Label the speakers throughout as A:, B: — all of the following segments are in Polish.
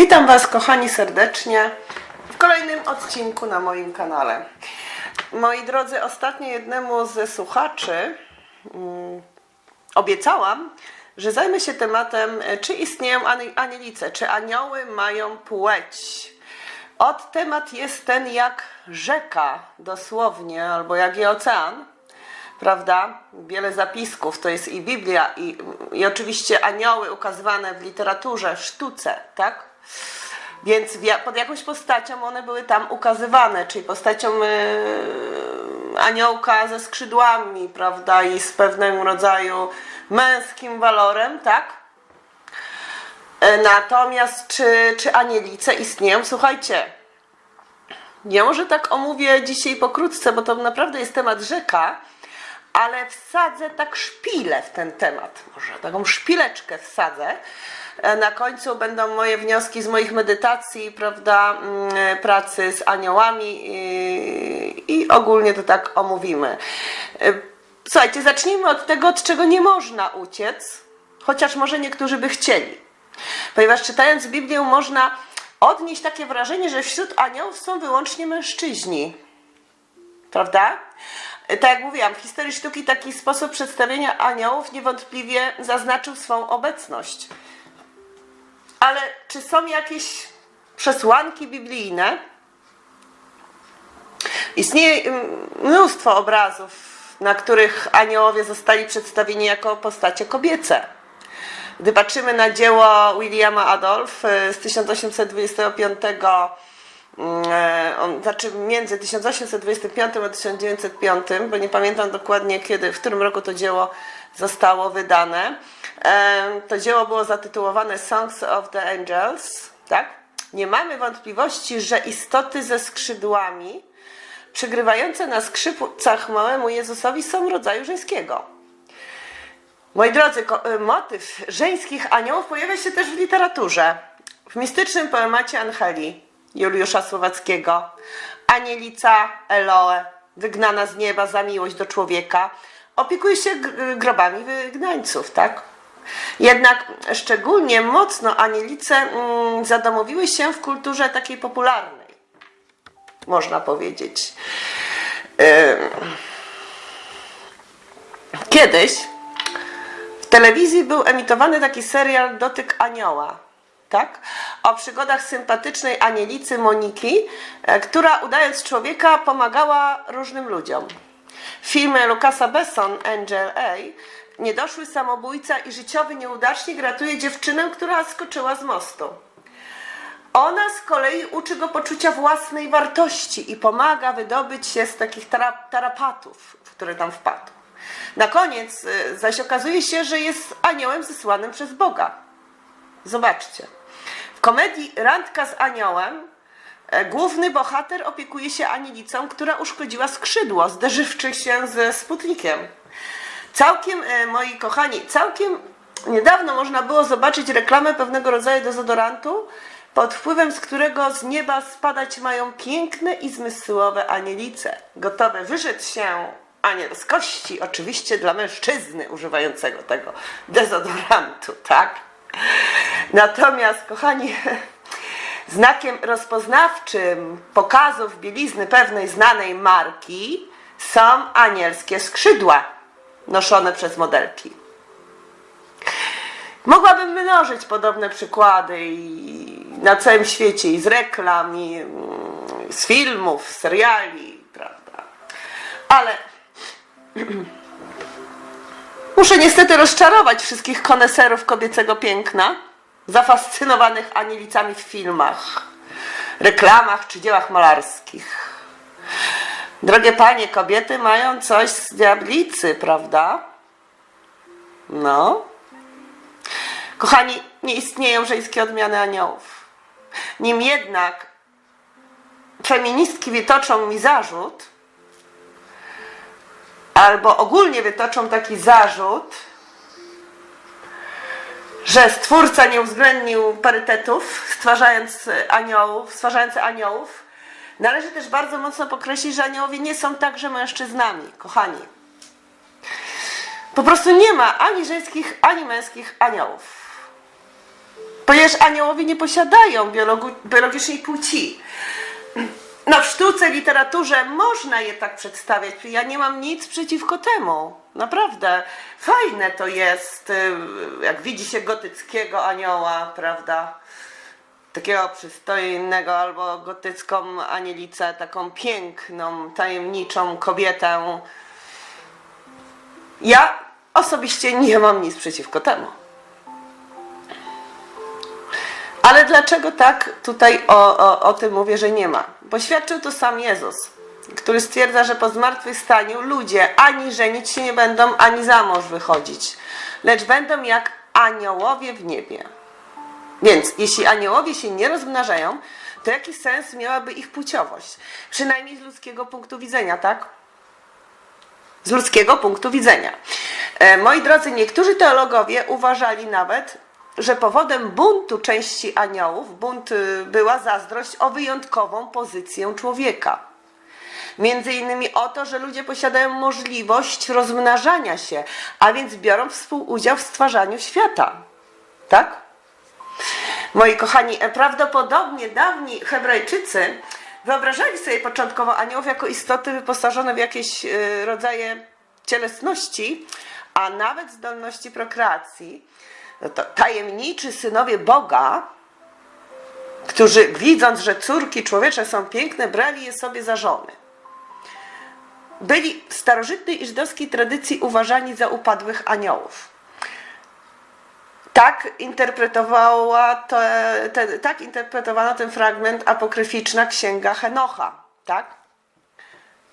A: Witam Was, kochani, serdecznie w kolejnym odcinku na moim kanale. Moi drodzy, ostatnio jednemu ze słuchaczy mm, obiecałam, że zajmę się tematem, e, czy istnieją ani- anielice, czy anioły mają płeć. Od temat jest ten jak rzeka, dosłownie, albo jak i ocean prawda? Wiele zapisków, to jest i Biblia, i, i oczywiście anioły ukazywane w literaturze, w sztuce, tak? Więc pod jakąś postacią one były tam ukazywane, czyli postacią e, aniołka ze skrzydłami, prawda? I z pewnego rodzaju męskim walorem, tak? E, Natomiast czy, czy anielice istnieją? Słuchajcie, ja może tak omówię dzisiaj pokrótce, bo to naprawdę jest temat rzeka, ale wsadzę tak szpilę w ten temat. Może taką szpileczkę wsadzę. E, Na końcu będą moje wnioski z moich medytacji, prawda, mm, pracy z aniołami i, i ogólnie to tak omówimy. E, Słuchajcie, zacznijmy od tego, od czego nie można uciec, chociaż może niektórzy by chcieli. Ponieważ czytając Biblię można odnieść takie wrażenie, że wśród aniołów są wyłącznie mężczyźni. Prawda? Tak jak mówiłam, w historii sztuki taki sposób przedstawienia aniołów niewątpliwie zaznaczył swą obecność. Ale czy są jakieś przesłanki biblijne? Istnieje mm, mnóstwo obrazów, na których aniołowie zostali przedstawieni jako postacie kobiece. Gdy patrzymy na dzieło Williama Adolf y, z 1825, mm, e, znaczy między 1825 a 1905, bo nie pamiętam dokładnie kiedy, w którym roku to dzieło zostało wydane. To dzieło było zatytułowane Songs of the Angels, tak? Nie mamy wątpliwości, że istoty ze skrzydłami przygrywające na skrzypcach małemu Jezusowi są rodzaju żeńskiego. Moi drodzy, y, motyw żeńskich aniołów pojawia się też w literaturze. W mistycznym poemacie Angeli Juliusza Słowackiego Anielica Eloe, wygnana z nieba za miłość do człowieka, opiekuje się grobami wygnańców, tak? Jednak szczególnie mocno anielice mm, zadomowiły się w kulturze takiej popularnej, można powiedzieć. Kiedyś w telewizji był emitowany taki serial Dotyk Anioła. Tak? O przygodach sympatycznej anielicy Moniki, e, która udając człowieka pomagała różnym ludziom. W filmie Lucasa Besson Angel A niedoszły samobójca i życiowy nieudacznik ratuje dziewczynę, która skoczyła z mostu. Ona z kolei uczy go poczucia własnej wartości i pomaga wydobyć się z takich tara- tarapatów, w które tam wpadł. Na koniec y, zaś okazuje się, że jest aniołem zesłanym przez Boga. Zobaczcie. W komedii Randka z aniołem e, główny bohater opiekuje się anielicą, która uszkodziła skrzydło, zderzywszy się ze sputnikiem. Całkiem, e, moi kochani, całkiem niedawno można było zobaczyć reklamę pewnego rodzaju dezodorantu, pod wpływem z którego z nieba spadać mają piękne i zmysłowe anielice, gotowe wyrzec się anielskości, oczywiście dla mężczyzny używającego tego dezodorantu, tak? Natomiast, kochani, znakiem rozpoznawczym pokazów bielizny pewnej znanej marki są anielskie skrzydła noszone przez modelki. Mogłabym mnożyć podobne przykłady i na całym świecie i z reklam, i mm, z filmów, seriali, prawda? Ale muszę niestety rozczarować wszystkich koneserów kobiecego piękna, zafascynowanych anielicami w filmach, reklamach czy dziełach malarskich. Drogie panie, kobiety mają coś z diablicy, prawda? No. Kochani, nie istnieją żeńskie odmiany aniołów. Nim jednak feministki wytoczą mi zarzut, albo ogólnie wytoczą taki zarzut, że stwórca nie uwzględnił parytetów, stwarzając aniołów, stwarzając aniołów, należy też bardzo mocno podkreślić, że aniołowie nie są także mężczyznami, kochani. Po prostu nie ma ani żeńskich, ani męskich aniołów. Ponieważ aniołowie nie posiadają biologicznej płci. No w sztuce, literaturze można je tak przedstawiać. Ja nie mam nic przeciwko temu. Naprawdę. Fajne to jest, y, jak widzi się gotyckiego anioła, prawda? Takiego przystojnego albo gotycką anielicę, taką piękną, tajemniczą kobietę. Ja osobiście nie mam nic przeciwko temu. Ale dlaczego tak tutaj o, o, o tym mówię, że nie ma? Bo świadczył to sam Jezus, który stwierdza, że po zmartwychwstaniu ludzie ani żenić się nie będą, ani za mąż wychodzić, lecz będą jak aniołowie w niebie. Więc jeśli aniołowie się nie rozmnażają, to jaki sens miałaby ich płciowość? Przynajmniej z ludzkiego punktu widzenia, tak? z ludzkiego punktu widzenia. E, Moi drodzy, niektórzy teologowie uważali nawet, że powodem buntu części aniołów bunt y, była zazdrość o wyjątkową pozycję człowieka. Między innymi o to, że ludzie posiadają możliwość rozmnażania się, a więc biorą współudział w stwarzaniu świata. Tak? Moi kochani, prawdopodobnie dawni Hebrajczycy wyobrażali sobie początkowo aniołów jako istoty wyposażone w jakieś y, rodzaje cielesności, a nawet zdolności prokreacji. No to tajemniczy synowie Boga, którzy widząc, że córki człowiecze są piękne, brali je sobie za żony. Byli w starożytnej i żydowskiej tradycji uważani za upadłych aniołów tak interpretowała te, te, tak interpretowano ten fragment apokryficzna księga Henocha, tak?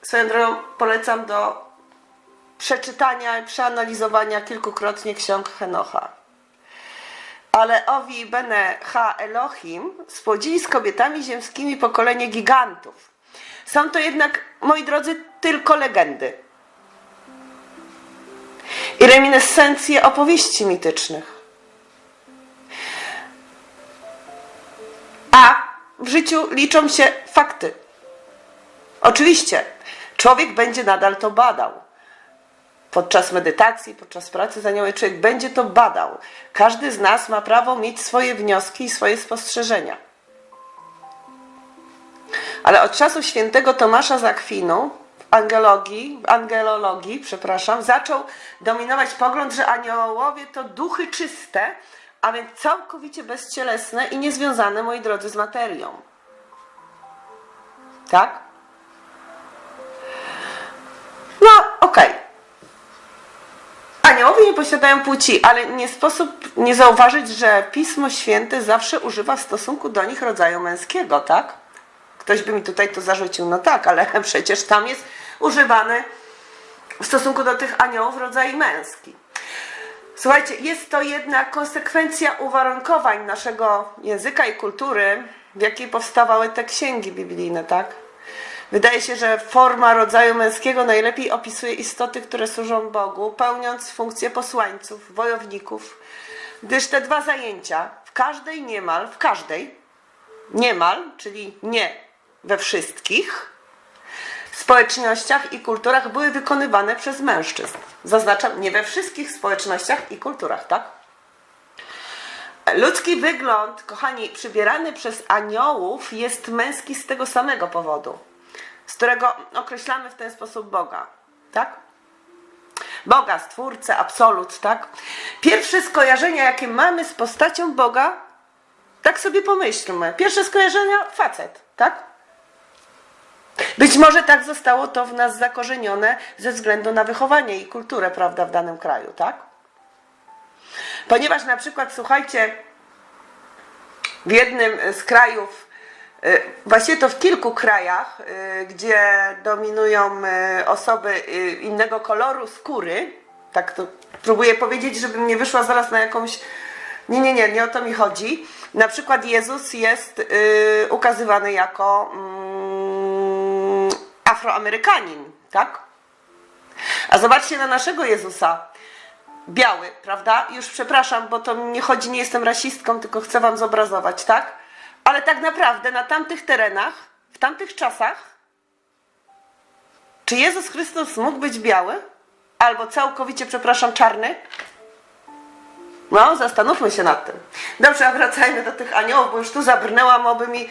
A: Swoją drogą polecam do przeczytania i przeanalizowania kilkukrotnie ksiąg Henocha. Ale Owi Bene Ha Elohim spłodzili z kobietami ziemskimi pokolenie gigantów. Są to jednak, moi drodzy, tylko legendy i reminiscencje opowieści mitycznych. A w życiu liczą się fakty. Oczywiście, człowiek będzie nadal to badał. Podczas medytacji, podczas pracy z aniołem, człowiek będzie to badał. Każdy z nas ma prawo mieć swoje wnioski i swoje spostrzeżenia. Ale od czasów świętego Tomasza z Akwinu w angelologii, w angelologii, przepraszam, zaczął dominować pogląd, że aniołowie to duchy czyste, a więc całkowicie bezcielesne i niezwiązane, moi drodzy, z materią. Tak? No, okej. Aniołowie nie posiadają płci, ale nie sposób nie zauważyć, że Pismo Święte zawsze używa w stosunku do nich rodzaju męskiego, tak? Ktoś by mi tutaj to zarzucił, no tak, ale przecież tam jest używany w stosunku do tych aniołów rodzaj męski. Słuchajcie, jest to jednak konsekwencja uwarunkowań naszego języka i kultury, w jakiej powstawały te księgi biblijne, tak? Wydaje się, że forma rodzaju męskiego najlepiej opisuje istoty, które służą Bogu, pełniąc funkcję posłańców, wojowników, gdyż te dwa zajęcia w każdej niemal, w każdej niemal, czyli nie we wszystkich społecznościach i kulturach były wykonywane przez mężczyzn. Zaznaczam, nie we wszystkich społecznościach i kulturach, tak? Ludzki wygląd, kochani, przybierany przez aniołów jest męski z tego samego powodu, z którego określamy w ten sposób Boga, tak? Boga, Stwórcę, Absolut, tak? Pierwsze skojarzenia, jakie mamy z postacią Boga, tak sobie pomyślmy. Pierwsze skojarzenia, facet, tak? Być może tak zostało to w nas zakorzenione ze względu na wychowanie i kulturę, prawda, w danym kraju, tak? Ponieważ na przykład, słuchajcie, w jednym z krajów, y, właściwie to w kilku krajach, y, gdzie dominują y, osoby innego koloru skóry, tak to próbuję powiedzieć, żebym nie wyszła zaraz na jakąś. Nie, nie, nie, nie o to mi chodzi. Na przykład Jezus jest ukazywany jako. Afroamerykanin, tak? A zobaczcie na naszego Jezusa. Biały, prawda? Już przepraszam, bo to nie chodzi, nie jestem rasistką, tylko chcę wam zobrazować, tak? Ale tak naprawdę na tamtych terenach, w tamtych czasach, czy Jezus Chrystus mógł być biały? Albo całkowicie, przepraszam, czarny? No, zastanówmy się nad tym. Dobrze, a wracajmy do tych aniołów, bo już tu zabrnęłam, oby mi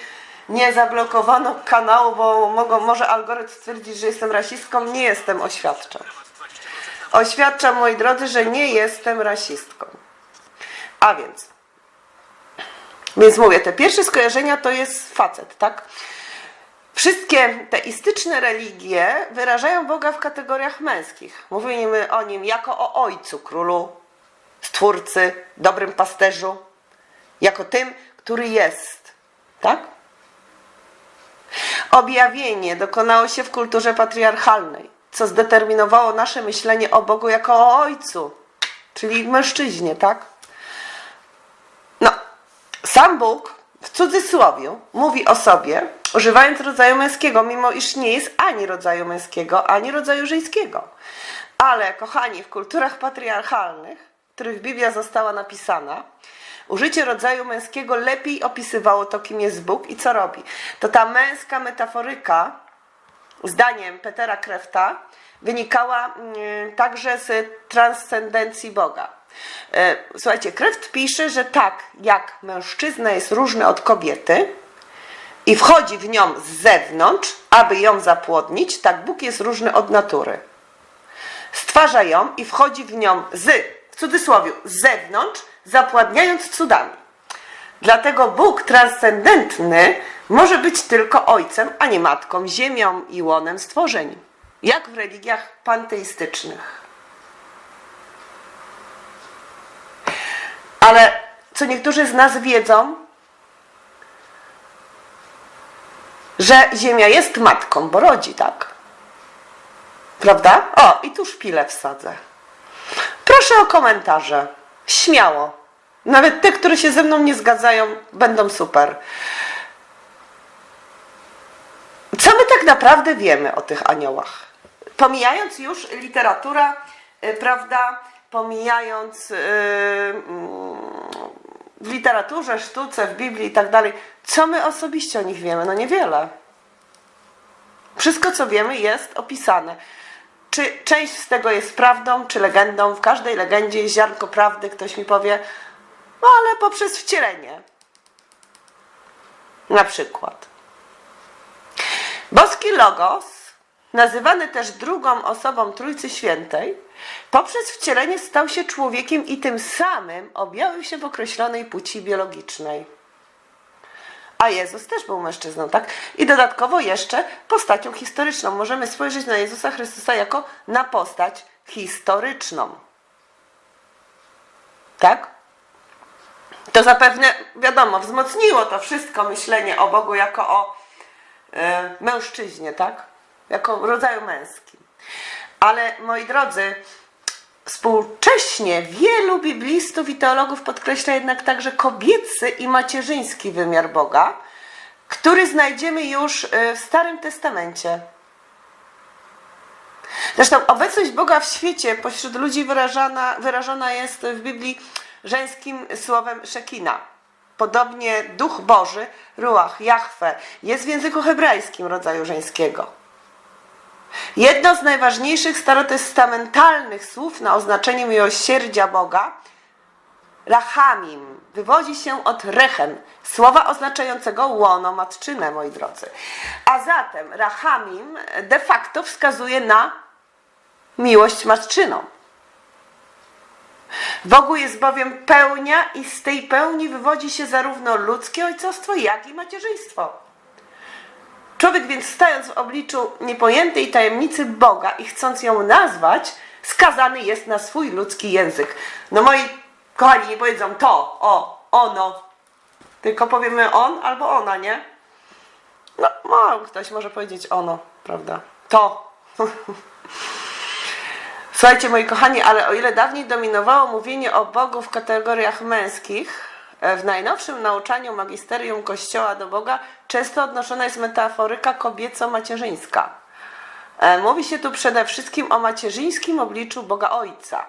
A: nie zablokowano kanału, bo mogą, może algorytm stwierdzić, że jestem rasistką. Nie jestem, oświadczam. Oświadczam, moi drodzy, że nie jestem rasistką. A więc, więc mówię, te pierwsze skojarzenia to jest facet, tak? Wszystkie teistyczne religie wyrażają Boga w kategoriach męskich. Mówimy o nim jako o ojcu, królu, stwórcy, dobrym pasterzu, jako tym, który jest. Tak? Objawienie dokonało się w kulturze patriarchalnej, co zdeterminowało nasze myślenie o Bogu jako o ojcu, czyli mężczyźnie, tak? No, sam Bóg w cudzysłowie mówi o sobie, używając rodzaju męskiego, mimo iż nie jest ani rodzaju męskiego, ani rodzaju żeńskiego. Ale, kochani, w kulturach patriarchalnych, w których Biblia została napisana, użycie rodzaju męskiego lepiej opisywało to, kim jest Bóg i co robi. To ta męska metaforyka, zdaniem Petera Krefta, wynikała mm, także z transcendencji Boga. E, Słuchajcie, Kreft pisze, że tak jak mężczyzna jest różny od kobiety i wchodzi w nią z zewnątrz, aby ją zapłodnić, tak Bóg jest różny od natury. Stwarza ją i wchodzi w nią z, w cudzysłowie, z zewnątrz, zapładniając cudami. Dlatego Bóg transcendentny może być tylko ojcem, a nie matką, ziemią i łonem stworzeń. Jak w religiach panteistycznych. Ale co niektórzy z nas wiedzą, że Ziemia jest matką, bo rodzi, tak? Prawda? O, i tu szpilę wsadzę. Proszę o komentarze. Śmiało. Nawet te, które się ze mną nie zgadzają, będą super. Co my tak naprawdę wiemy o tych aniołach? Pomijając już literatura, y, prawda, pomijając yy, w literaturze, sztuce, w Biblii i tak dalej, co my osobiście o nich wiemy? No niewiele. Wszystko, co wiemy, jest opisane. Czy część z tego jest prawdą, czy legendą? W każdej legendzie jest ziarnko prawdy, ktoś mi powie, no ale poprzez wcielenie. Na przykład. Boski Logos, nazywany też drugą osobą Trójcy Świętej, poprzez wcielenie stał się człowiekiem i tym samym objawił się w określonej płci biologicznej. A Jezus też był mężczyzną, tak? I dodatkowo jeszcze postacią historyczną. Możemy spojrzeć na Jezusa Chrystusa jako na postać historyczną. Tak? To zapewne, wiadomo, wzmocniło to wszystko myślenie o Bogu jako o e, mężczyźnie, tak? Jako rodzaju męskim. Ale moi drodzy, współcześnie wielu biblistów i teologów podkreśla jednak także kobiecy i macierzyński wymiar Boga, który znajdziemy już e, w Starym Testamencie. Zresztą obecność Boga w świecie pośród ludzi wyrażana, wyrażona jest w Biblii żeńskim słowem szekina. Podobnie Duch Boży, Ruach, Jahwe, jest w języku hebrajskim rodzaju żeńskiego. Jedno z najważniejszych starotestamentalnych słów na oznaczenie miłosierdzia Boga, rachamim, wywodzi się od rechem, słowa oznaczającego łono matczynę, moi drodzy. A zatem rachamim de facto wskazuje na miłość matczyną. W Bogu jest bowiem pełnia i z tej pełni wywodzi się zarówno ludzkie ojcostwo, jak i macierzyństwo. Człowiek więc stając w obliczu niepojętej tajemnicy Boga i chcąc ją nazwać, skazany jest na swój ludzki język. No moi kochani nie powiedzą to, o, ono, tylko powiemy on albo ona, nie? No, no ktoś może powiedzieć ono, prawda? To. Słuchajcie, moi kochani, ale o ile dawniej dominowało mówienie o Bogu w kategoriach męskich, w najnowszym nauczaniu magisterium Kościoła do Boga często odnoszona jest metaforyka kobieco-macierzyńska. E, Mówi się tu przede wszystkim o macierzyńskim obliczu Boga Ojca,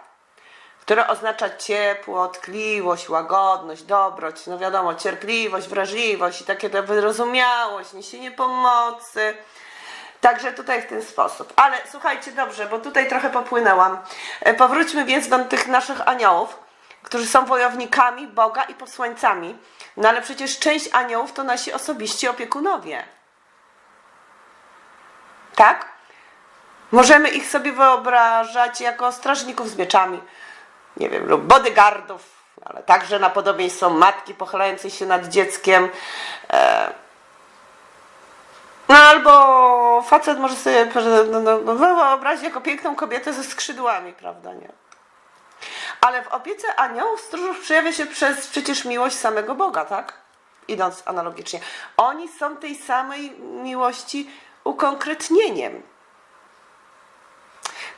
A: które oznacza ciepło, tkliwość, łagodność, dobroć, no wiadomo, cierpliwość, wrażliwość i takie to wyrozumiałość, niesienie pomocy. Także tutaj w ten sposób. Ale słuchajcie, dobrze, bo tutaj trochę popłynęłam. E, Powróćmy więc do tych naszych aniołów, którzy są wojownikami Boga i posłańcami. No ale przecież część aniołów to nasi osobiści opiekunowie. Tak? Możemy ich sobie wyobrażać jako strażników z mieczami, nie wiem, lub bodyguardów, ale także na podobieństwo matki pochylającej się nad dzieckiem. E, no albo facet może sobie no, no, no, wyobrazić jako piękną kobietę ze skrzydłami, prawda, nie? Ale w opiece aniołów stróżów przejawia się przez przecież miłość samego Boga, tak? Idąc analogicznie. Oni są tej samej miłości ukonkretnieniem.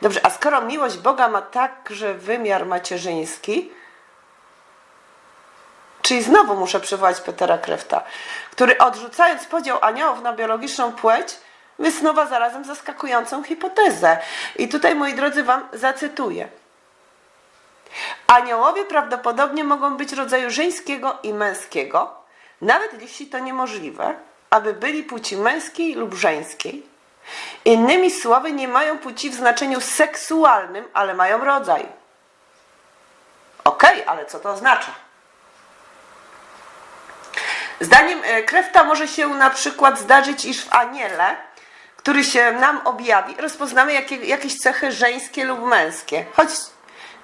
A: Dobrze, a skoro miłość Boga ma także wymiar macierzyński, czyli znowu muszę przywołać Petera Krefta, który odrzucając podział aniołów na biologiczną płeć, wysnuwa zarazem zaskakującą hipotezę. I tutaj, moi drodzy, wam zacytuję. Aniołowie prawdopodobnie mogą być rodzaju żeńskiego i męskiego, nawet jeśli to niemożliwe, aby byli płci męskiej lub żeńskiej. Innymi słowy, nie mają płci w znaczeniu seksualnym, ale mają rodzaj. Okej, ale co to oznacza? Zdaniem e, Krefta może się na przykład zdarzyć, iż w aniele, który się nam objawi, rozpoznamy jakie, jakieś cechy żeńskie lub męskie. Choć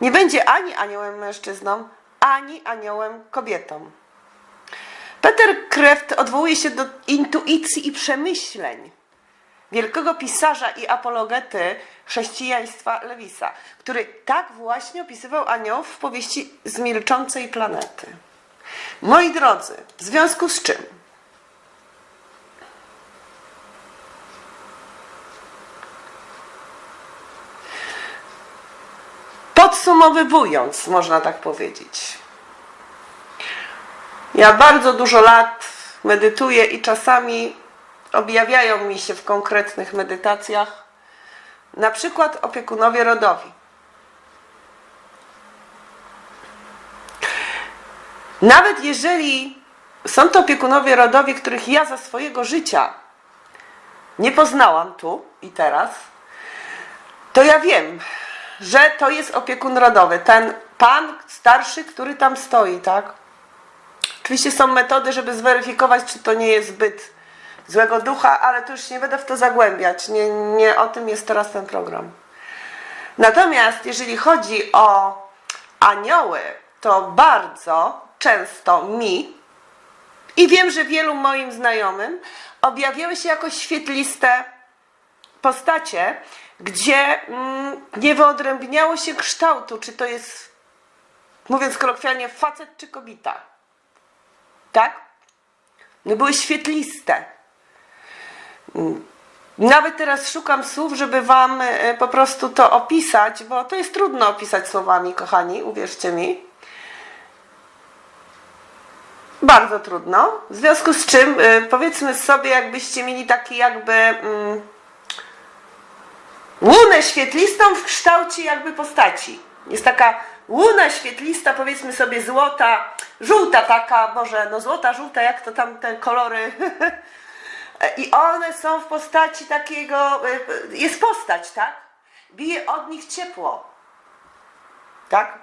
A: nie będzie ani aniołem mężczyzną, ani aniołem kobietą. Peter Kreft odwołuje się do intuicji i przemyśleń wielkiego pisarza i apologety chrześcijaństwa Lewisa, który tak właśnie opisywał aniołów w powieści z milczącej planety. Moi drodzy, w związku z czym Podsumowując, można tak powiedzieć. Ja bardzo dużo lat medytuję i czasami objawiają mi się w konkretnych medytacjach na przykład opiekunowie rodowi. Nawet jeżeli są to opiekunowie rodowi, których ja za swojego życia nie poznałam tu i teraz, to ja wiem, że to jest opiekun rodowy, ten pan starszy, który tam stoi, tak? Oczywiście są metody, żeby zweryfikować, czy to nie jest zbyt złego ducha, ale to już nie będę w to zagłębiać. Nie, nie o tym jest teraz ten program. Natomiast jeżeli chodzi o anioły, to bardzo często mi i wiem, że wielu moim znajomym objawiały się jako świetliste postacie, gdzie mm, nie wyodrębniało się kształtu, czy to jest, mówiąc kolokwialnie, facet czy kobieta. Tak? No były świetliste. Mm. Nawet teraz szukam słów, żeby Wam e, po prostu to opisać, bo to jest trudno opisać słowami, kochani, uwierzcie mi. Bardzo trudno. W związku z czym, e, powiedzmy sobie, jakbyście mieli taki jakby. Mm, łunę świetlistą w kształcie jakby postaci. Jest taka łuna świetlista, powiedzmy sobie złota, żółta taka, może no złota, żółta, jak to tam te kolory. I one są w postaci takiego, jest postać, tak? Bije od nich ciepło. Tak?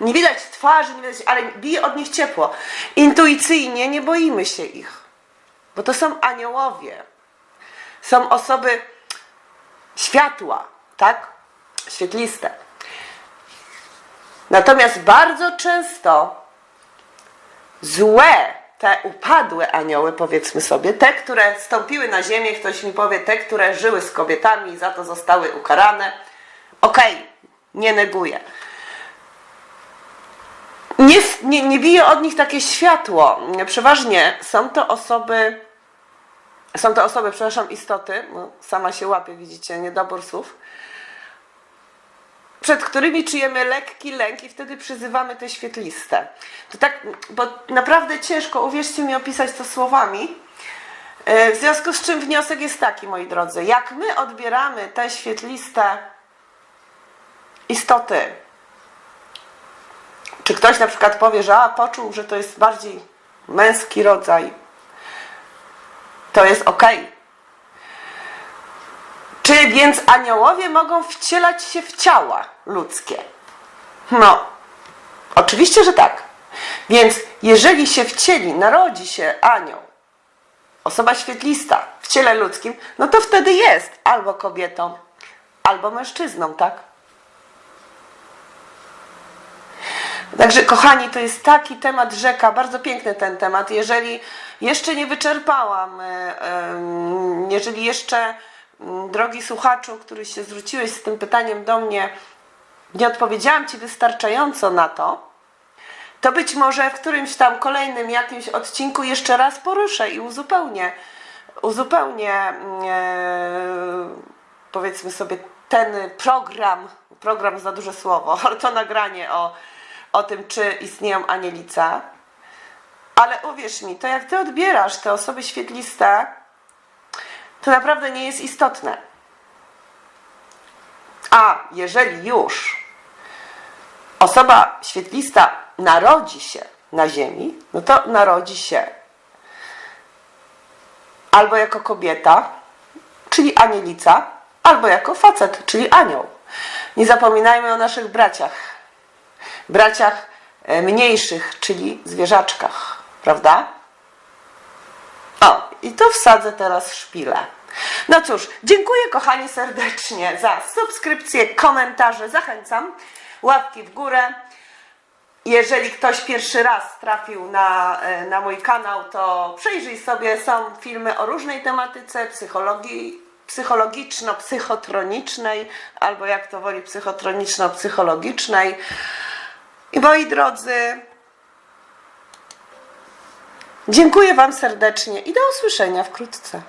A: Nie widać twarzy, nie widać, ale bije od nich ciepło. Intuicyjnie nie boimy się ich. Bo to są aniołowie. Są osoby światła, tak? Świetliste. Natomiast bardzo często złe, te upadłe anioły, powiedzmy sobie, te, które stąpiły na ziemię, ktoś mi powie, te, które żyły z kobietami i za to zostały ukarane. Okej, okay, nie neguję. Nie, nie, nie bije od nich takie światło. Przeważnie są to osoby są to osoby, przepraszam, istoty, sama się łapie, widzicie, niedobór słów, przed którymi czujemy lekki lęk i wtedy przyzywamy te świetliste. To tak, bo naprawdę ciężko, uwierzcie mi, opisać to słowami. E, w związku z czym wniosek jest taki, moi drodzy, jak my odbieramy te świetliste istoty, czy ktoś na przykład powie, że a, poczuł, że to jest bardziej męski rodzaj, to jest ok. Czy więc aniołowie mogą wcielać się w ciała ludzkie? No. Oczywiście, że tak. Więc jeżeli się w cieli narodzi się anioł, osoba świetlista w ciele ludzkim, no to wtedy jest albo kobietą, albo mężczyzną, tak? Także, kochani, to jest taki temat rzeka, bardzo piękny ten temat. Jeżeli jeszcze nie wyczerpałam, e, jeżeli jeszcze, mm, drogi słuchaczu, który się zwróciłeś z tym pytaniem do mnie, nie odpowiedziałam Ci wystarczająco na to, to być może w którymś tam kolejnym jakimś odcinku jeszcze raz poruszę i uzupełnię, uzupełnię mm, e, powiedzmy sobie ten program, program za duże słowo, ale to nagranie o, o tym, czy istnieją anielica. Ale uwierz mi, to jak ty odbierasz te osoby świetliste, to naprawdę nie jest istotne. A jeżeli już osoba świetlista narodzi się na Ziemi, no to narodzi się albo jako kobieta, czyli anielica, albo jako facet, czyli anioł. Nie zapominajmy o naszych braciach. Braciach e, mniejszych, czyli zwierzaczkach, prawda? O, i to wsadzę teraz szpilę. No cóż, dziękuję kochani serdecznie za subskrypcję, komentarze. Zachęcam. Łapki w górę. Jeżeli ktoś pierwszy raz trafił na, e, na mój kanał, to przejrzyj sobie, są filmy o różnej tematyce, psychologii, psychologiczno-psychotronicznej, albo jak to woli, psychotroniczno-psychologicznej. I moi drodzy, dziękuję Wam serdecznie i do usłyszenia wkrótce.